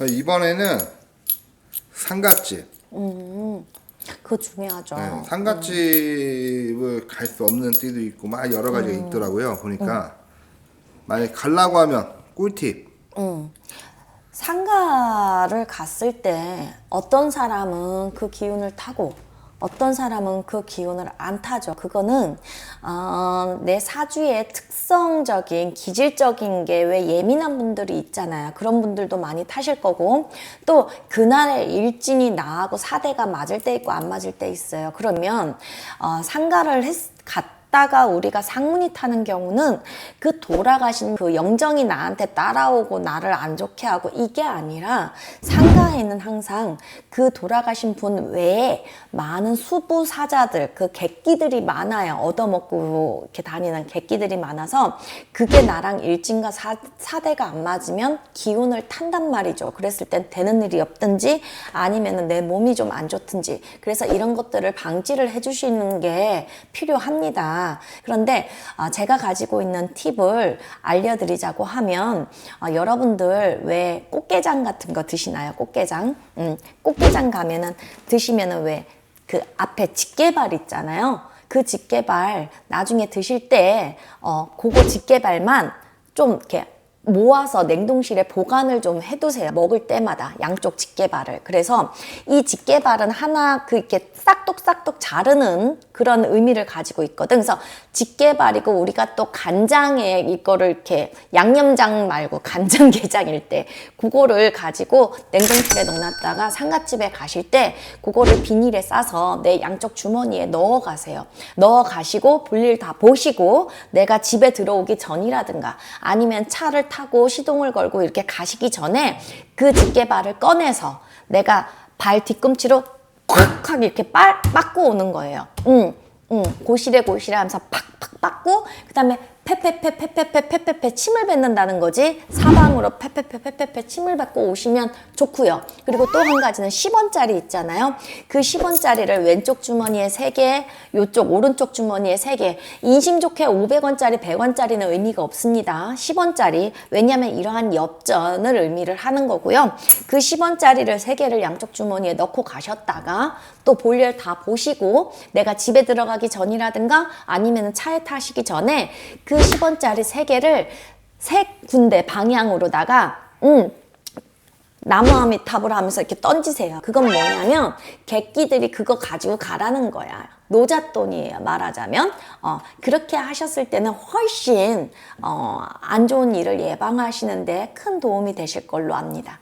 이번에는 상갓집. 그거 중요하죠. 네, 상갓집을 갈 수 없는 띠도 있고 막 여러 가지가 있더라고요. 보니까 만약 가려고 하면 꿀팁. 상가를 갔을 때 어떤 사람은 그 기운을 타고 어떤 사람은 그 기운을 안 타죠. 그거는 어, 내 사주의 특성적인 기질적인 게 왜 예민한 분들이 있잖아요. 그런 분들도 많이 타실 거고 또 그날의 일진이 나하고 사대가 맞을 때 있고 안 맞을 때 있어요. 그러면 어, 상가를 했, 갔 다가 우리가 상문이 타는 경우는 그 돌아가신 그 영정이 나한테 따라오고 나를 안 좋게 하고 이게 아니라 상가에는 항상 그 돌아가신 분 외에 많은 수부 사자들 그 객기들이 많아요. 얻어먹고 이렇게 다니는 객기들이 많아서 그게 나랑 일진과 사, 사대가 안 맞으면 기운을 탄단 말이죠. 그랬을 땐 되는 일이 없든지 아니면 내 몸이 좀 안 좋든지. 그래서 이런 것들을 방지를 해주시는 게 필요합니다 그런데 아, 제가 가지고 있는 팁을 알려드리자고 하면 아, 여러분들 왜 꽃게장 같은 거 드시나요 꽃게장 음, 꽃게장 가면은 드시면은 왜 그 앞에 집게발 있잖아요. 그 집게발 나중에 드실 때 어, 그거 집게발만 좀 이렇게 모아서 냉동실에 보관을 좀 해두세요. 먹을 때마다 양쪽 집게발을. 그래서 이 집게발은 하나 그 이렇게 싹둑싹둑 자르는 그런 의미를 가지고 있거든. 그래서 집게발이고 우리가 또 간장에 이거를 이렇게 양념장 말고 간장게장일 때 그거를 가지고 냉동실에 넣어놨다가 상갓집에 가실 때 그거를 비닐에 싸서 내 양쪽 주머니에 넣어 가세요. 넣어 가시고 볼일 다 보시고 내가 집에 들어오기 전이라든가 아니면 차를 타고 시동을 걸고 이렇게 가시기 전에 그 집게발을 꺼내서 내가 발 뒤꿈치로 콱 하게 이렇게 빨, 빠고 오는 거예요. 응, 응. 고시래 고시래 하면서 팍팍 빠고 그 다음에 페페페페페페페페 침을 뱉는다는 거지 사방으로 페페페페페페 침을 뱉고 오시면 좋고요. 그리고 또 한 가지는 10원짜리 있잖아요. 그 10원짜리를 왼쪽 주머니에 3개, 요쪽 오른쪽 주머니에 3개. 인심 좋게 500원짜리, 100원짜리는 의미가 없습니다. 10원짜리. 왜냐하면 이러한 엽전을 의미를 하는 거고요. 그 10원짜리를 3개를 양쪽 주머니에 넣고 가셨다가 또 볼일 다 보시고 내가 집에 들어가기 전이라든가 아니면 차에 타시기 전에 그 10원짜리 3개를 세 군데 방향으로다가 음 나무아미탑을 하면서 이렇게 던지세요. 그건 뭐냐면 객기들이 그거 가지고 가라는 거야. 노잣돈이에요. 말하자면 어, 그렇게 하셨을 때는 훨씬 어, 안 좋은 일을 예방하시는데 큰 도움이 되실 걸로 압니다.